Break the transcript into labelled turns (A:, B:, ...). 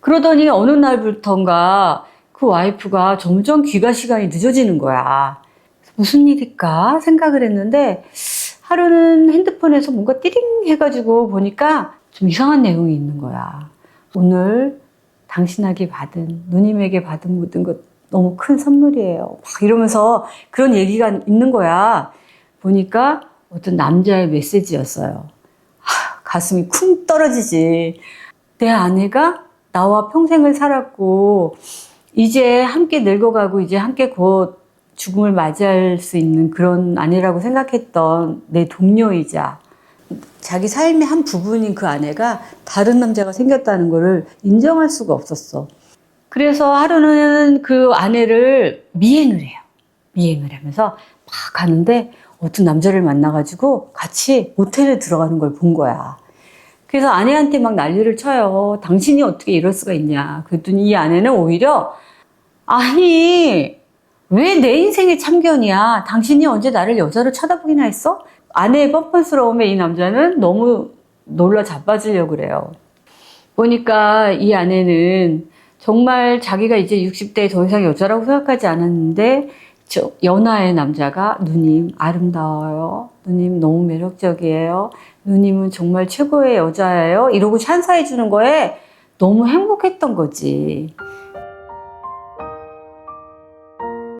A: 그러더니 어느 날부턴가 그 와이프가 점점 귀가 시간이 늦어지는 거야. 무슨 일일까 생각을 했는데 하루는 핸드폰에서 뭔가 띠링 해가지고 보니까 좀 이상한 내용이 있는 거야. 오늘 당신에게 받은, 누님에게 받은 모든 것 너무 큰 선물이에요. 막 이러면서 그런 얘기가 있는 거야. 보니까 어떤 남자의 메시지였어요. 하, 가슴이 쿵 떨어지지. 내 아내가 나와 평생을 살았고, 이제 함께 늙어가고, 이제 함께 곧 죽음을 맞이할 수 있는 그런 아내라고 생각했던 내 동료이자, 자기 삶의 한 부분인 그 아내가 다른 남자가 생겼다는 거를 인정할 수가 없었어. 그래서 하루는 그 아내를 미행을 해요. 미행을 하면서 막 가는데 어떤 남자를 만나가지고 같이 모텔에 들어가는 걸 본 거야. 그래서 아내한테 막 난리를 쳐요. 당신이 어떻게 이럴 수가 있냐. 그랬더니 이 아내는 오히려 아니 왜 내 인생의 참견이야. 당신이 언제 나를 여자로 쳐다보기나 했어? 아내의 뻔뻔스러움에 이 남자는 너무 놀라 자빠지려고 그래요. 보니까 이 아내는 정말 자기가 이제 60대에 더 이상 여자라고 생각하지 않았는데 저 연하의 남자가 누님 아름다워요. 누님 너무 매력적이에요. 누님은 정말 최고의 여자예요. 이러고 찬사해 주는 거에 너무 행복했던 거지.